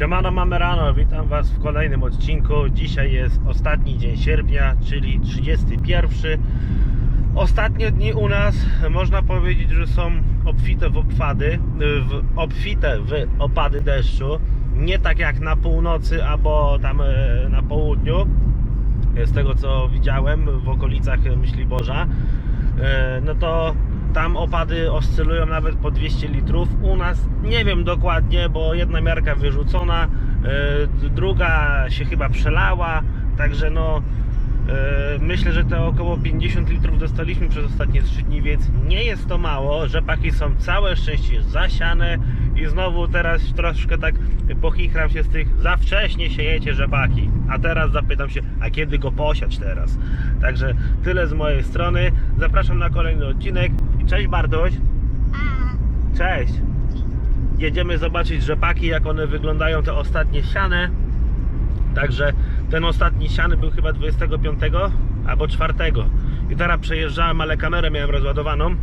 Siemano, mamy rano, witam Was w kolejnym odcinku. Dzisiaj jest ostatni dzień sierpnia, czyli 31. Ostatnie dni u nas można powiedzieć, że są obfite w opady, w, obfite w opady deszczu. Nie tak jak na północy albo tam e, na południu. Z tego co widziałem w okolicach Myśliborza, e, no to tam opady oscylują nawet po 200 litrów. U nas nie wiem dokładnie, bo jedna miarka wyrzucona, e, druga się chyba przelała, także no e, myślę, że te około 50 litrów dostaliśmy przez ostatnie 3 dni, więc nie jest to mało. Rzepaki są całe szczęście zasiane i znowu teraz troszkę tak pochichram się z tych za wcześnie siejecie rzepaki. A teraz zapytam się, a kiedy go posiać teraz? Także tyle z mojej strony. Zapraszam na kolejny odcinek. Cześć Bardoś. Cześć. Jedziemy zobaczyć rzepaki, jak one wyglądają, te ostatnie siane. Także ten ostatni siany był chyba 25 albo 4. I teraz przejeżdżałem, ale kamerę miałem rozładowaną.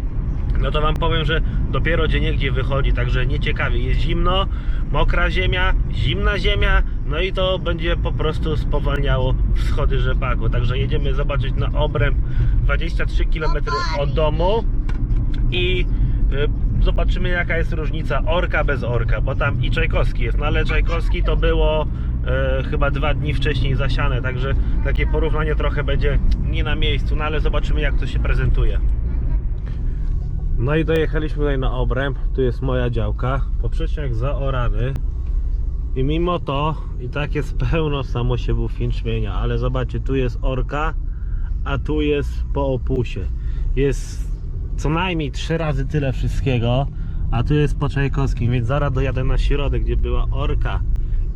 No to wam powiem, że dopiero gdzie niegdzie wychodzi, także nieciekawie. Jest zimno, mokra ziemia, zimna ziemia, no i to będzie po prostu spowalniało wschody rzepaku. Także jedziemy zobaczyć na obręb 23 km od domu i y, zobaczymy jaka jest różnica orka bez orka, bo tam i Czajkowski jest, no ale Czajkowski to było e, chyba dwa dni wcześniej zasiane, także takie porównanie trochę będzie nie na miejscu, no ale zobaczymy jak to się prezentuje. No i dojechaliśmy tutaj na obręb, tu jest moja działka, poprzeczniak zaorany i mimo to i tak jest pełno samosiewów jęczmienia, ale zobaczcie, tu jest orka, a tu jest po opusie. Jest co najmniej trzy razy tyle wszystkiego, a tu jest po Czajkowskim, więc zaraz dojadę na środek, gdzie była orka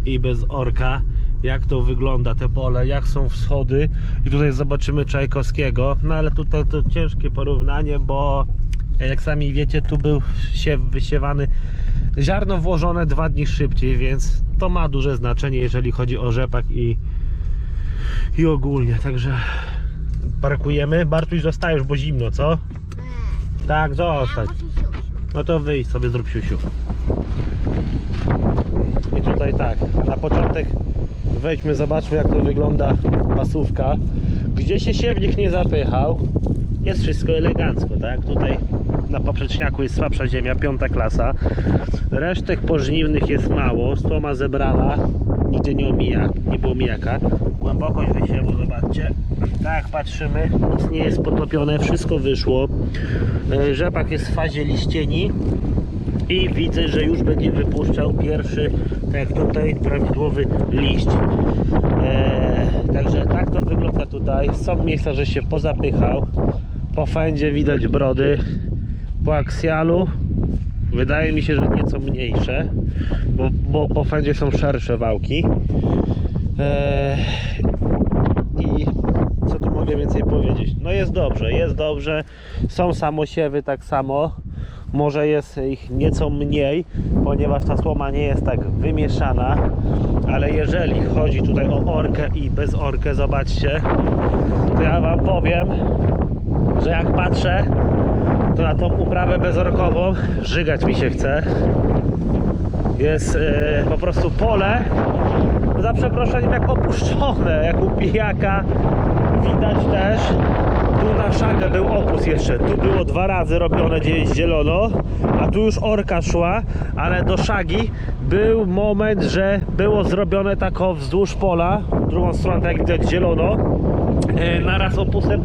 i bez orka, jak to wygląda te pole, jak są wschody i tutaj zobaczymy Czajkowskiego, no ale tutaj to ciężkie porównanie, bo jak sami wiecie, tu był siew wysiewany, ziarno włożone dwa dni szybciej, więc to ma duże znaczenie, jeżeli chodzi o rzepak i, i ogólnie, także parkujemy. Bartuś zostajesz, bo zimno, co? Tak, zostać. No to wyjdź sobie, zrób siusiu. I tutaj tak, na początek wejdźmy, zobaczmy jak to wygląda pasówka. Gdzie się siewnik nie zapychał, jest wszystko elegancko, tak? Tutaj na poprzeczniaku jest słabsza ziemia, piąta klasa. Resztek pożniwnych jest mało, stoma zebrana, nigdzie nie omija, nie było mijaka. Głębokość wysiewu, zobaczcie. Tak, patrzymy, nic nie jest potopione, wszystko wyszło. E, Rzepak jest w fazie liścieni i widzę, że już będzie wypuszczał pierwszy, tak tutaj, prawidłowy liść. Eee, także tak to wygląda tutaj. Są miejsca, że się pozapychał. Po fędzie widać brody. Po aksjalu wydaje mi się, że nieco mniejsze, bo, bo po fędzie są szersze wałki. Tu mogę więcej powiedzieć? No jest dobrze, jest dobrze. Są samosiewy tak samo. Może jest ich nieco mniej, ponieważ ta słoma nie jest tak wymieszana, ale jeżeli chodzi tutaj o orkę i bez orkę, zobaczcie, to ja Wam powiem, że jak patrzę, to na tą uprawę bezorkową żygać mi się chce. Jest e, po prostu pole, za przeproszeniem jak opuszczone, jak u pijaka. Widać też, tu na szagę był opus jeszcze. Tu było dwa razy robione, gdzie jest zielono, a tu już orka szła, ale do szagi był moment, że było zrobione tak o wzdłuż pola, drugą stronę tak widać zielono, e, naraz opusem,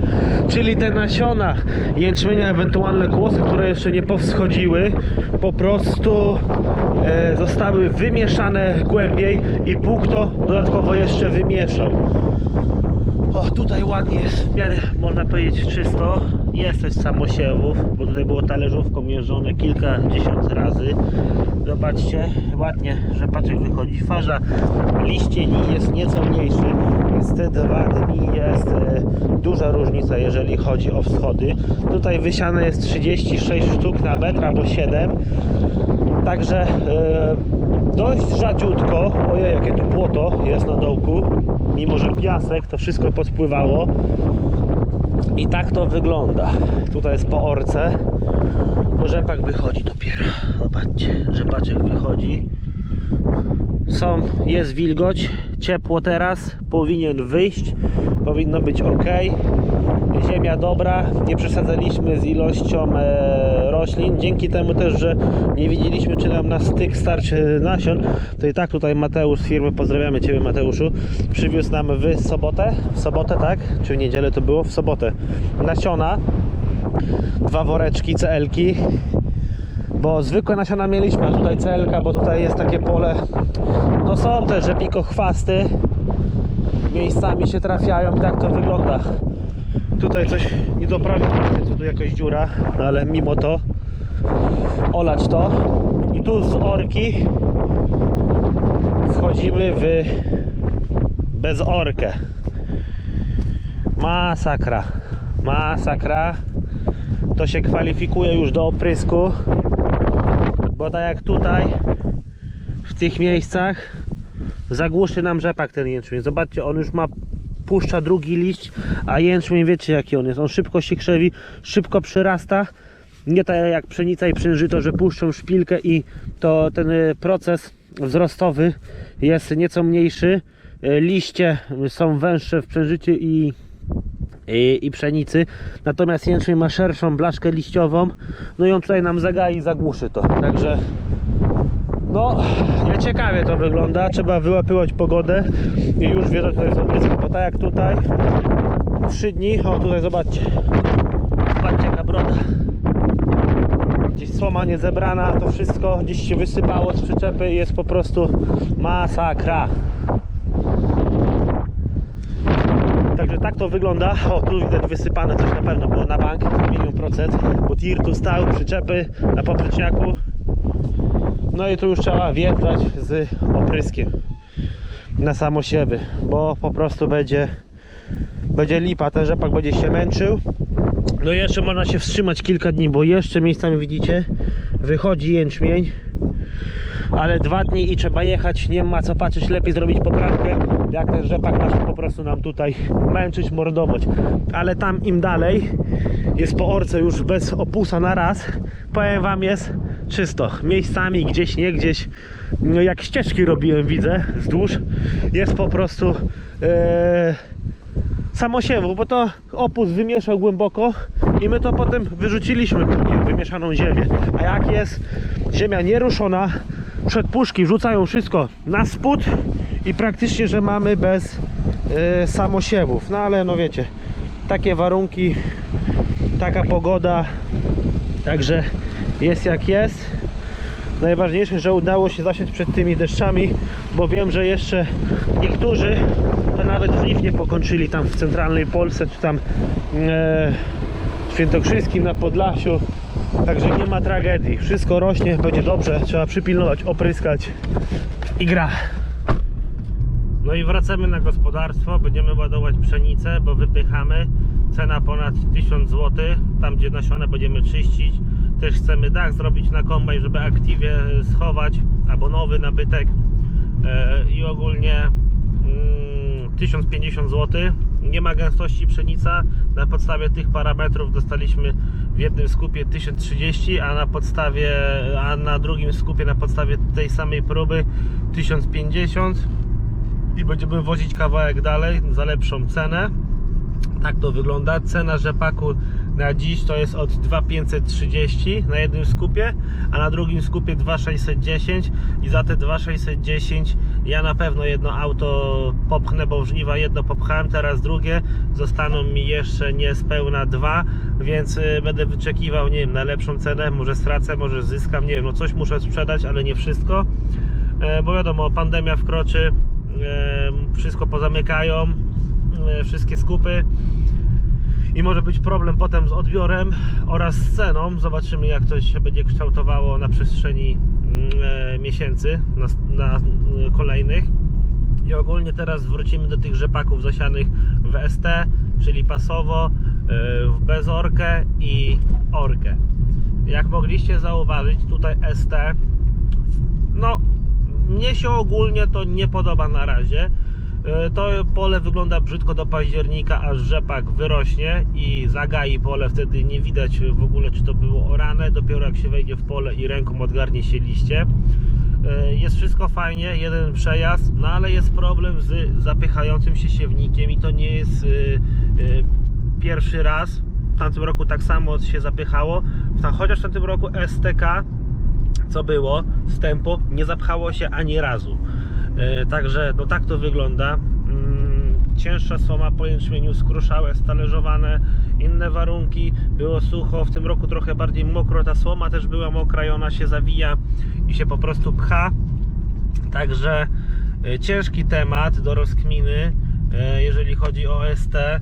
czyli te nasiona jęczmienia, ewentualne kłosy, które jeszcze nie powschodziły, po prostu e, zostały wymieszane głębiej i Bóg to dodatkowo jeszcze wymieszał. O, tutaj ładnie jest, w miarę można powiedzieć czysto. Jest też samosiewów, bo tutaj było talerzówką mierzone kilkadziesiąt razy. Zobaczcie, ładnie, że paczek wychodzi. Farza liścieni jest nieco mniejszy, więc te dwa dni jest e, duża różnica, jeżeli chodzi o wschody. Tutaj wysiane jest 36 sztuk na metr albo 7. Także e, dość rzadziutko. Ojej, jakie tu błoto jest na dołku. Mimo, że piasek, to wszystko podpływało. I tak to wygląda. Tutaj jest po orce. Bo rzepak wychodzi dopiero. Zobaczcie, rzepaczek wychodzi. Są, jest wilgoć, ciepło teraz, powinien wyjść, powinno być ok. Ziemia dobra, nie przesadzaliśmy z ilością e, roślin. Dzięki temu też, że nie widzieliśmy, czy nam na styk starczy nasion, to i tak tutaj Mateusz z firmy, pozdrawiamy Ciebie Mateuszu, przywiózł nam w sobotę, w sobotę tak, czy w niedzielę to było? W sobotę, nasiona, dwa woreczki CL-ki, bo zwykłe nasiona mieliśmy, a tutaj CL-ka, bo tutaj jest takie pole, no są też rzepikochwasty, miejscami się trafiają i tak to wygląda. Tutaj coś nie doprawię, co tu jakaś dziura, no ale mimo to olać to. I tu z orki wchodzimy w bezorkę. Masakra. Masakra. To się kwalifikuje już do oprysku. Bo tak jak tutaj w tych miejscach zagłuszy nam rzepak ten jęczmień. Zobaczcie, on już ma puszcza drugi liść, a jęczmień wiecie jaki on jest. On szybko się krzewi, szybko przyrasta. Nie tak jak pszenica i przężyto, że puszczą szpilkę i to ten y, proces wzrostowy jest nieco mniejszy. Y, Liście są węższe w przężycie i i, i pszenicy. Natomiast jęczmień ma szerszą blaszkę liściową. No i on tutaj nam zagai i zagłuszy to. Także no, nieciekawie to wygląda. Trzeba wyłapywać pogodę i już wjeżdżać tutaj z opryski. Bo tak jak tutaj, trzy dni, o tutaj zobaczcie, zobaczcie jaka broda. Gdzieś słoma nie zebrana, to wszystko gdzieś się wysypało z przyczepy i jest po prostu masakra. Także tak to wygląda. O, tu widać wysypane coś na pewno było na bank, milion procent, bo tir tu stał, przyczepy na papryczniaku. No i tu już trzeba wjeżdżać z opryskiem na samosiewy, bo po prostu będzie będzie lipa, ten rzepak będzie się męczył. No i jeszcze można się wstrzymać kilka dni, bo jeszcze miejscami widzicie, wychodzi jęczmień, ale dwa dni i trzeba jechać, nie ma co patrzeć, lepiej zrobić poprawkę, jak ten rzepak nasz po prostu nam tutaj męczyć, mordować. Ale tam im dalej jest po orce już bez opusa na raz, powiem wam jest czysto. Miejscami gdzieś, nie gdzieś, no jak ścieżki robiłem, widzę, wzdłuż, jest po prostu e, samosiewu, bo to opus wymieszał głęboko i my to potem wyrzuciliśmy później, wymieszaną ziemię. A jak jest ziemia nieruszona, przed puszki wrzucają wszystko na spód i praktycznie, że mamy bez e, samosiewów. No ale no wiecie, takie warunki, taka pogoda, także jest jak jest. Najważniejsze, że udało się zasiąść przed tymi deszczami, bo wiem, że jeszcze niektórzy to nawet żniw nie pokończyli tam w centralnej Polsce, czy tam e, w Świętokrzyskim na Podlasiu. Także nie ma tragedii. Wszystko rośnie, będzie dobrze. Trzeba przypilnować, opryskać i gra. No i wracamy na gospodarstwo. Będziemy ładować pszenicę, bo wypychamy. Cena ponad 1000 zł. Tam gdzie nasiona będziemy czyścić. Też chcemy dach zrobić na kombajn, żeby aktywie schować, albo nowy nabytek. E, I ogólnie mm, 1050 zł. Nie ma gęstości pszenica. Na podstawie tych parametrów dostaliśmy w jednym skupie 1030, a na podstawie, a na drugim skupie na podstawie tej samej próby 1050 i będziemy wozić kawałek dalej za lepszą cenę. Tak to wygląda. Cena rzepaku na dziś to jest od 2530 na jednym skupie, a na drugim skupie 2610 i za te 2610 ja na pewno jedno auto popchnę, bo żniwa jedno popchałem, teraz drugie. Zostaną mi jeszcze niespełna dwa, więc y, będę wyczekiwał, nie wiem, na lepszą cenę. Może stracę, może zyskam, nie wiem, no coś muszę sprzedać, ale nie wszystko. E, Bo wiadomo, pandemia wkroczy, e, wszystko pozamykają, e, wszystkie skupy i może być problem potem z odbiorem oraz z ceną. Zobaczymy jak to się będzie kształtowało na przestrzeni mm, e, miesięcy na, na e, kolejnych. I ogólnie teraz wrócimy do tych rzepaków zasianych w ST, czyli pasowo, e, w bezorkę i orkę. Jak mogliście zauważyć, tutaj ST, no mnie się ogólnie to nie podoba na razie. E, To pole wygląda brzydko do października, aż rzepak wyrośnie i zagai pole, wtedy nie widać w ogóle czy to było orane, dopiero jak się wejdzie w pole i ręką odgarnie się liście. E, Jest wszystko fajnie, jeden przejazd, no ale jest problem z zapychającym się siewnikiem i to nie jest y, pierwszy raz. W tamtym roku tak samo się zapychało, chociaż w tamtym roku STK, co było z tempo, nie zapchało się ani razu. Y, także no tak to wygląda. Mm, cięższa słoma po jęczmieniu, skruszałe, stalerzowane, inne warunki, było sucho, w tym roku trochę bardziej mokro, ta słoma też była mokra i ona się zawija i się po prostu pcha. Także y, ciężki temat do rozkminy, y, jeżeli chodzi o ST.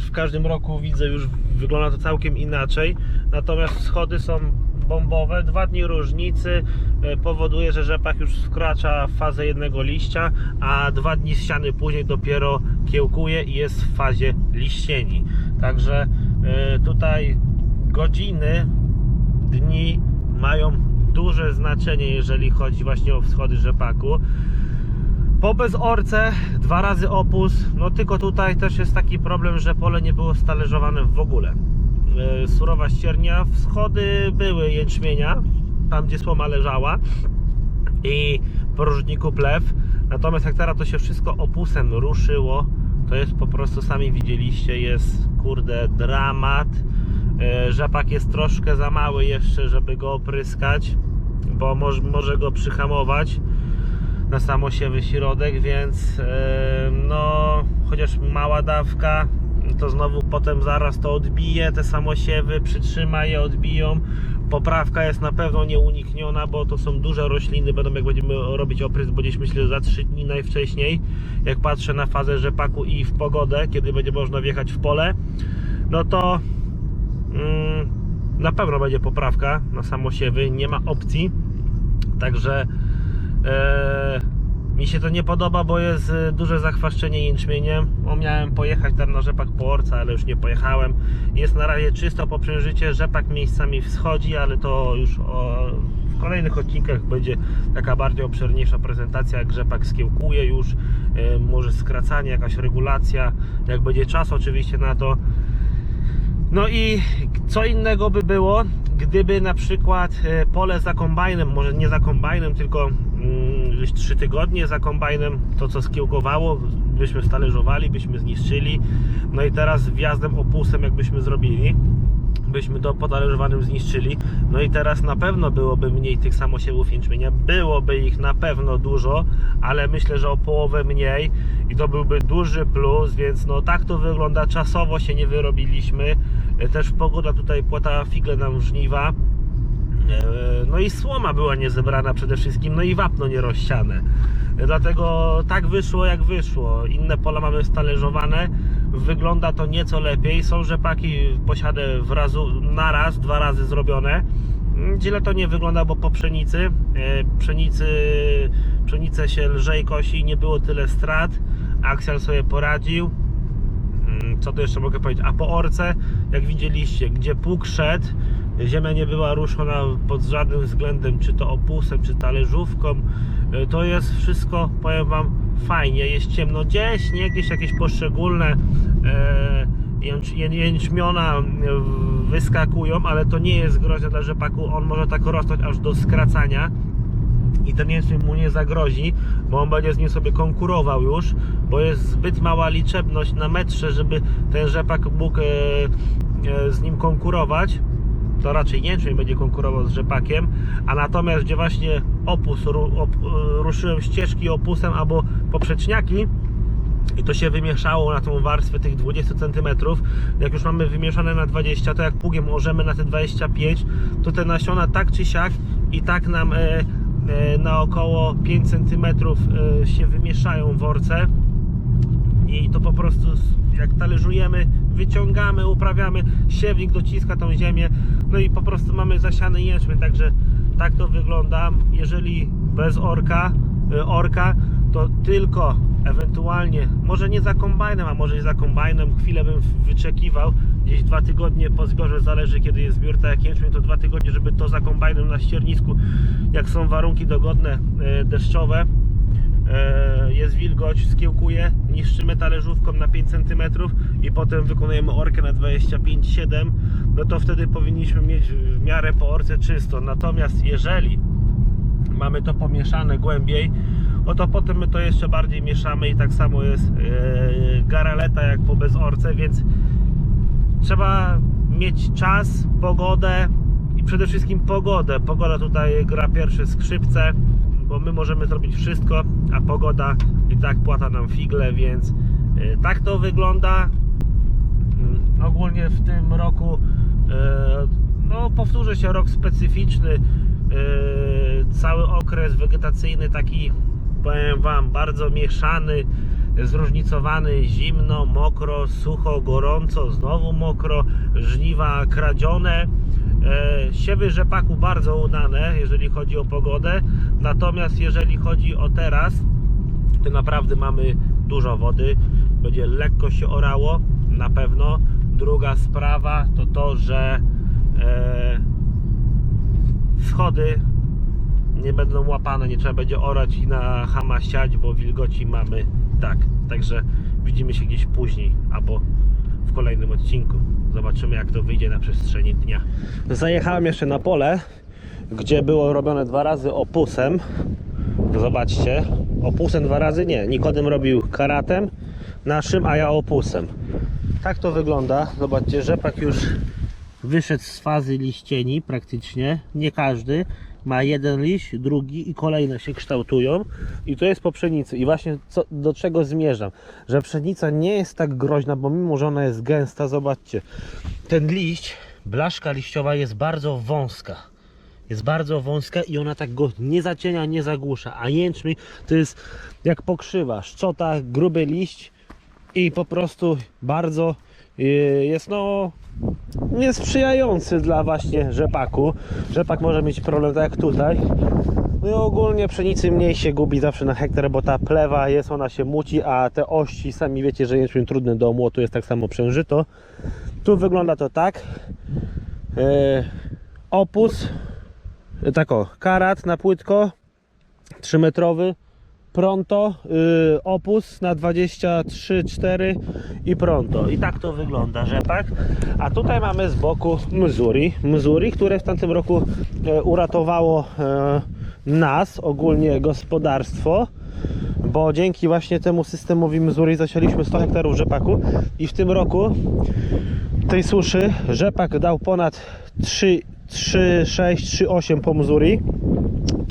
W każdym roku widzę już wygląda to całkiem inaczej. Natomiast schody są bombowe. Dwa dni różnicy y, powoduje, że rzepak już wkracza w fazę jednego liścia, a dwa dni ściany później dopiero kiełkuje i jest w fazie liścieni. Także y, tutaj godziny, dni mają duże znaczenie, jeżeli chodzi właśnie o wschody rzepaku. Po bezorce dwa razy opus, no tylko tutaj też jest taki problem, że pole nie było stalerzowane w ogóle. Yy, Surowa ściernia, wschody były jęczmienia, tam gdzie słoma leżała i po różniku plew. Natomiast jak teraz to się wszystko opusem ruszyło, to jest po prostu, sami widzieliście, jest kurde dramat. E, Rzepak jest troszkę za mały jeszcze, żeby go opryskać, bo może, może go przyhamować na samosiewy środek, więc e, no chociaż mała dawka, to znowu potem zaraz to odbije, te samosiewy, przytrzyma je, odbiją. Poprawka jest na pewno nieunikniona, bo to są duże rośliny, będą jak będziemy robić oprysk, bo gdzieś myślę za 3 dni najwcześniej, jak patrzę na fazę rzepaku i w pogodę, kiedy będzie można wjechać w pole, no to mm, na pewno będzie poprawka na samosiewy, nie ma opcji, także e, mi się to nie podoba, bo jest e, duże zachwaszczenie jęczmieniem. O, miałem pojechać tam na rzepak po orce, ale już nie pojechałem. Jest na razie czysto poprzężycie, rzepak miejscami wschodzi, ale to już o, w kolejnych odcinkach będzie taka bardziej obszerniejsza prezentacja, jak rzepak skiełkuje już, e, może skracanie, jakaś regulacja, jak będzie czas oczywiście na to. No i co innego by było, gdyby na przykład e, pole za kombajnem, może nie za kombajnem, tylko gdzieś 3 tygodnie za kombajnem, to co skiełkowało, byśmy stależowali, byśmy zniszczyli. No i teraz wjazdem opusem jakbyśmy zrobili, byśmy do potalerzowanym zniszczyli. No i teraz na pewno byłoby mniej tych samosiewów jęczmienia, byłoby ich na pewno dużo, ale myślę, że o połowę mniej i to byłby duży plus, więc no tak to wygląda, czasowo się nie wyrobiliśmy, E, też pogoda tutaj płata figle nam żniwa, no i słoma była niezebrana przede wszystkim, no i wapno nie rozsiane. E, Dlatego tak wyszło jak wyszło. Inne pola mamy stalerzowane, wygląda to nieco lepiej. Są rzepaki posiadę w razu, na raz, dwa razy zrobione. Mm, Źle to nie wygląda, bo po pszenicy, e, pszenicy, pszenicę się lżej kosi, nie było tyle strat. Aksjal sobie poradził. Mm, Co tu jeszcze mogę powiedzieć? A po orce, jak widzieliście, gdzie pług szedł, ziemia nie była ruszona pod żadnym względem, czy to opusem, czy talerzówką. Y, To jest wszystko, powiem Wam, fajnie. Jest ciemno gdzieś, nie gdzieś jakieś poszczególne e, jęcz, ję- jęczmiona e, wyskakują, ale to nie jest groźne dla rzepaku. On może tak rosnąć aż do skracania i ten jęczmień mu nie zagrozi, bo on będzie z nim sobie konkurował już, bo jest zbyt mała liczebność na metrze, żeby ten rzepak mógł e, e, z nim konkurować. To raczej jęczmień będzie konkurował z rzepakiem, a natomiast gdzie właśnie opus, ru, op, e, ruszyłem ścieżki opusem albo poprzeczniaki, i to się wymieszało na tą warstwę tych 20 cm. Jak już mamy wymieszane na 20, to jak pługiem orzemy na te 25, to te nasiona tak czy siak i tak nam e, e, na około 5 cm e, się wymieszają w orce. I to po prostu jak talerzujemy, wyciągamy, uprawiamy, siewnik dociska tą ziemię, no i po prostu mamy zasiany jęczmień, także tak to wygląda. Jeżeli bez orka, y, orka, to tylko ewentualnie, może nie za kombajnem, a może i za kombajnem, chwilę bym wyczekiwał, gdzieś dwa tygodnie po zbiorze, zależy kiedy jest zbiór, tak jak jęczmień, to dwa tygodnie, żeby to za kombajnem na ściernisku, jak są warunki dogodne, y, deszczowe, jest wilgoć, skiełkuje, niszczymy talerzówką na 5 cm i potem wykonujemy orkę na 25,7 no to wtedy powinniśmy mieć w miarę po orce czysto. Natomiast jeżeli mamy to pomieszane głębiej, oto potem my to jeszcze bardziej mieszamy i tak samo jest e, garaleta jak po bezorce, więc trzeba mieć czas, pogodę i przede wszystkim pogodę. Pogoda tutaj gra pierwsze skrzypce, bo my możemy zrobić wszystko, a pogoda i tak płata nam figle, więc e, tak to wygląda. Mm, Ogólnie w tym roku e, no powtórzy się rok specyficzny. e, Cały okres wegetacyjny taki powiem wam bardzo mieszany, zróżnicowany, zimno, mokro, sucho, gorąco, znowu mokro, żniwa kradzione. E, Siewy rzepaku bardzo udane, jeżeli chodzi o pogodę. Natomiast jeżeli chodzi o teraz, to naprawdę mamy dużo wody. Będzie lekko się orało, na pewno. Druga sprawa to to, że e, schody nie będą łapane, nie trzeba będzie orać i na hama siać, bo wilgoci mamy tak. Także widzimy się gdzieś później albo w kolejnym odcinku. Zobaczymy jak to wyjdzie na przestrzeni dnia. Zajechałem jeszcze na pole, gdzie było robione dwa razy opusem. Zobaczcie, opusem dwa razy nie. Nikodem robił karatem naszym, a ja opusem. Tak to wygląda. Zobaczcie, rzepak już wyszedł z fazy liścieni praktycznie. Nie każdy. Ma jeden liść, drugi i kolejne się kształtują. I to jest po pszenicy. I właśnie co, do czego zmierzam? Że pszenica nie jest tak groźna, bo mimo, że ona jest gęsta, zobaczcie. Ten liść, blaszka liściowa jest bardzo wąska jest bardzo wąska i ona tak go nie zacienia, nie zagłusza. A jęczmień to jest jak pokrzywa, szczota, gruby liść i po prostu bardzo jest no niesprzyjający dla właśnie rzepaku. Rzepak może mieć problem tak jak tutaj. No i ogólnie pszenicy mniej się gubi zawsze na hektar, bo ta plewa jest, ona się muci, a te ości, sami wiecie, że jęczmień trudny do omłotu, jest tak samo przężyto. Tu wygląda to tak. Yy, opus tak o, karat na płytko 3 metrowy pronto yy, opus na 23,4 i pronto. I tak to wygląda rzepak a tutaj mamy z boku Missouri Missouri, które w tamtym roku e, uratowało e, nas ogólnie gospodarstwo bo dzięki właśnie temu systemowi Missouri zasialiśmy 100 hektarów rzepaku i w tym roku tej suszy rzepak dał ponad 3, 3 6, 3, 8 po Missouri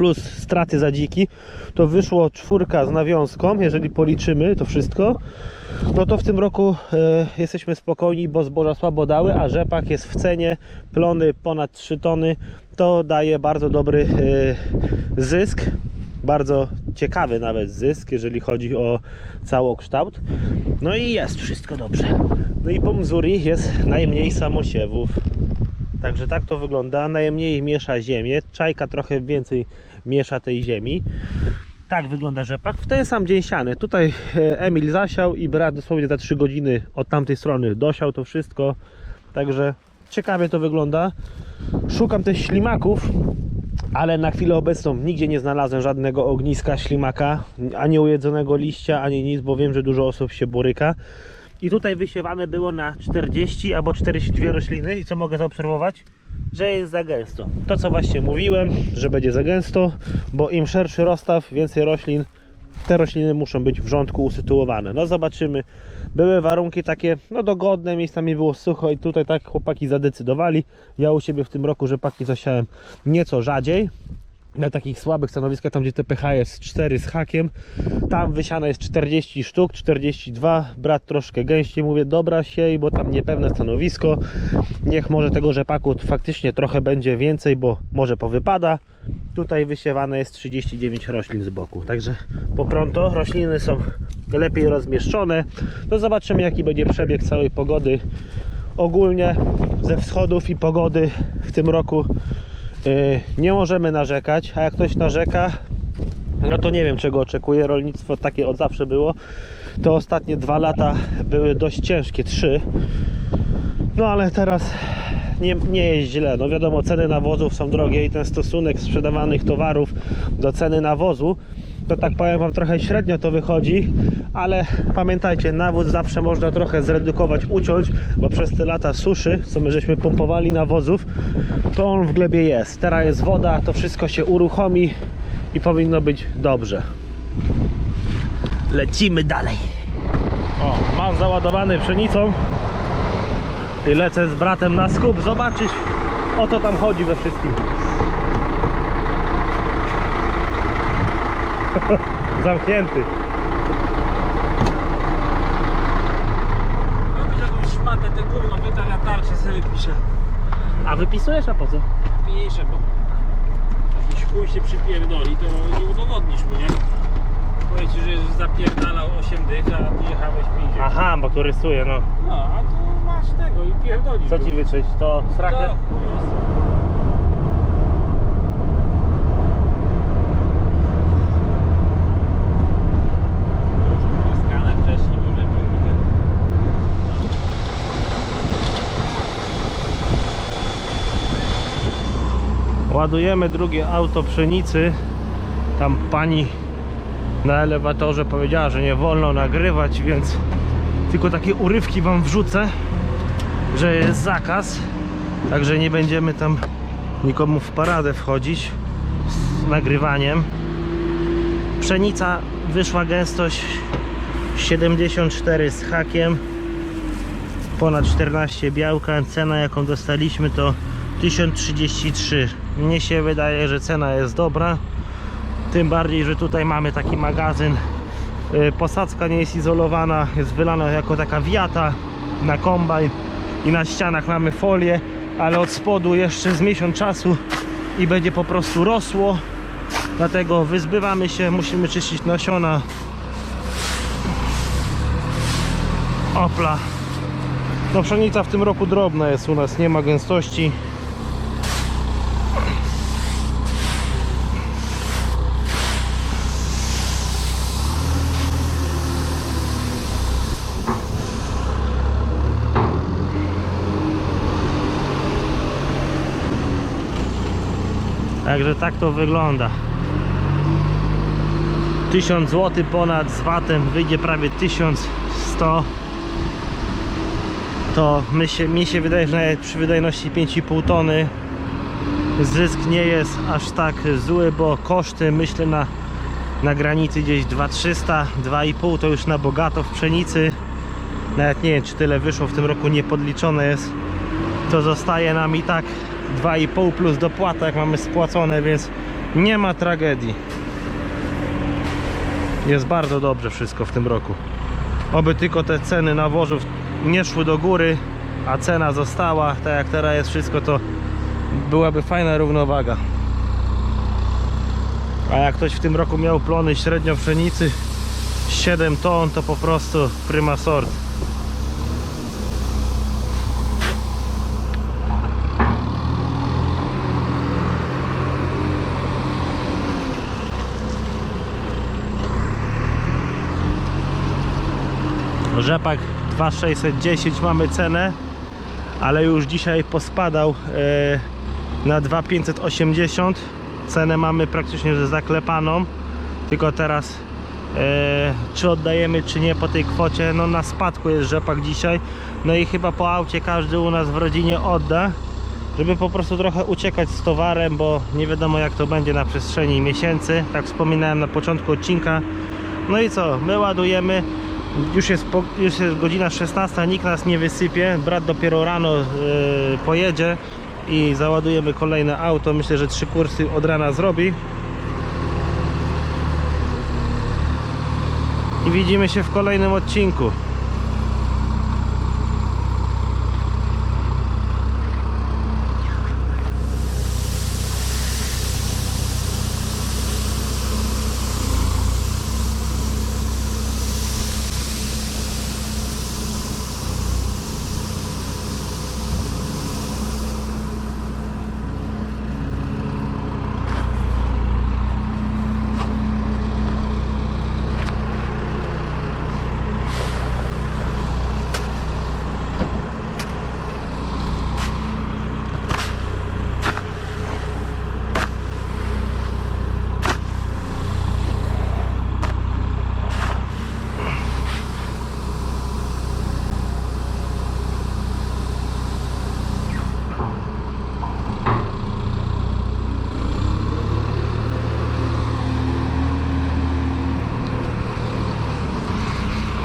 plus straty za dziki to wyszło czwórka z nawiązką jeżeli policzymy to wszystko no to w tym roku e, jesteśmy spokojni bo zboża słabo dały a rzepak jest w cenie plony ponad 3 tony to daje bardzo dobry e, zysk bardzo ciekawy nawet zysk, jeżeli chodzi o całokształt. No i jest wszystko dobrze. No i po Missouri jest najmniej samosiewów. Także tak to wygląda. Najmniej miesza ziemię. Czajka trochę więcej miesza tej ziemi. Tak wygląda rzepak. W ten sam dzień siany. Tutaj e, Emil zasiał i brat dosłownie za 3 godziny od tamtej strony dosiał to wszystko. Także ciekawie to wygląda. Szukam też ślimaków, ale na chwilę obecną nigdzie nie znalazłem żadnego ogniska ślimaka, ani ujedzonego liścia, ani nic, bo wiem, że dużo osób się boryka. I tutaj wysiewane było na 40 albo 42 rośliny i co mogę zaobserwować? Że jest za gęsto. To co właśnie mówiłem, że będzie za gęsto, bo im szerszy rozstaw, więcej roślin, te rośliny muszą być w rządku usytuowane. No zobaczymy. Były warunki takie, no dogodne, miejscami było sucho i tutaj tak chłopaki zadecydowali. Ja u siebie w tym roku rzepaki zasiałem nieco rzadziej. Na takich słabych stanowiskach, tam gdzie TPH jest 4 z hakiem, tam wysiane jest 40 sztuk, 42, brat troszkę gęściej, mówię dobra siej, bo tam niepewne stanowisko, niech może tego rzepaku faktycznie trochę będzie więcej, bo może powypada. Tutaj wysiewane jest 39 roślin z boku, także po rośliny są lepiej rozmieszczone. To zobaczymy jaki będzie przebieg całej pogody. Ogólnie ze wschodów i pogody w tym roku nie możemy narzekać, a jak ktoś narzeka, no to nie wiem czego oczekuje. Rolnictwo takie od zawsze było. To ostatnie dwa lata były dość ciężkie, trzy. No ale teraz nie, nie jest źle. No wiadomo, ceny nawozów są drogie i ten stosunek sprzedawanych towarów do ceny nawozu, to tak powiem Wam trochę średnio to wychodzi, ale pamiętajcie, nawóz zawsze można trochę zredukować, uciąć, bo przez te lata suszy, co my żeśmy pompowali nawozów, to on w glebie jest. Teraz jest woda, to wszystko się uruchomi i powinno być dobrze. Lecimy dalej. O, mam załadowany pszenicą i lecę z bratem na skup zobaczyć o co tam chodzi we wszystkim. Zamknięty. Robić jakąś szmatę, te gówno, wyta na tarczę sobie pisze. A wypisujesz a po co? Mniejsze, bo jakiś chuj się przypierdoli, to nie udowodnisz mu, nie? Powiedz że zapierdalał 8 dych, a ty jechałeś 50. Aha, bo tu rysuję, no. No, a tu masz tego i pierdolisz. Co go. ci wyczyć? To To, strakę? Skaner wcześniej może był. Ładujemy drugie auto pszenicy. Tam pani na elewatorze powiedziała, że nie wolno nagrywać, więc tylko takie urywki wam wrzucę, że jest zakaz. Także nie będziemy tam nikomu w paradę wchodzić z nagrywaniem. Pszenica wyszła gęstość 74 z hakiem ponad 14 białka. Cena jaką dostaliśmy to 1033. Mnie się wydaje, że cena jest dobra. Tym bardziej, że tutaj mamy taki magazyn. Y, Posadzka nie jest izolowana, jest wylana jako taka wiata na kombajn i na ścianach mamy folię, ale od spodu jeszcze z miesiąc czasu i będzie po prostu rosło. Dlatego wyzbywamy się, musimy czyścić nasiona. Opla. No pszenica w tym roku drobna jest u nas, nie ma gęstości. Także tak to wygląda. 1000 zł ponad z VAT-em wyjdzie prawie 1100 to my się, mi się wydaje, że przy wydajności 5,5 tony zysk nie jest aż tak zły, bo koszty myślę na, na granicy gdzieś 2300, 2,5 to już na bogato w pszenicy. Nawet nie wiem czy tyle wyszło w tym roku niepodliczone jest. To zostaje nam i tak 2,5 plus dopłata jak mamy spłacone, więc nie ma tragedii jest bardzo dobrze wszystko w tym roku Oby tylko te ceny nawozów nie szły do góry, a cena została, tak jak teraz jest wszystko, to byłaby fajna równowaga. A jak ktoś w tym roku miał plony średnio pszenicy 7 ton, to po prostu prima sort. Rzepak 2610 mamy cenę, ale już dzisiaj pospadał e, na 2580. Cenę mamy praktycznie zaklepaną, tylko teraz e, czy oddajemy czy nie po tej kwocie. No na spadku jest rzepak dzisiaj. No i chyba po aucie każdy u nas w rodzinie odda, żeby po prostu trochę uciekać z towarem, bo nie wiadomo jak to będzie na przestrzeni miesięcy. Tak wspominałem na początku odcinka. No i co, my ładujemy. Już jest, po, już jest godzina 16, nikt nas nie wysypie. Brat dopiero rano yy, pojedzie i załadujemy kolejne auto. Myślę, że trzy kursy od rana zrobi. I widzimy się w kolejnym odcinku.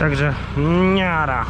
Także niara.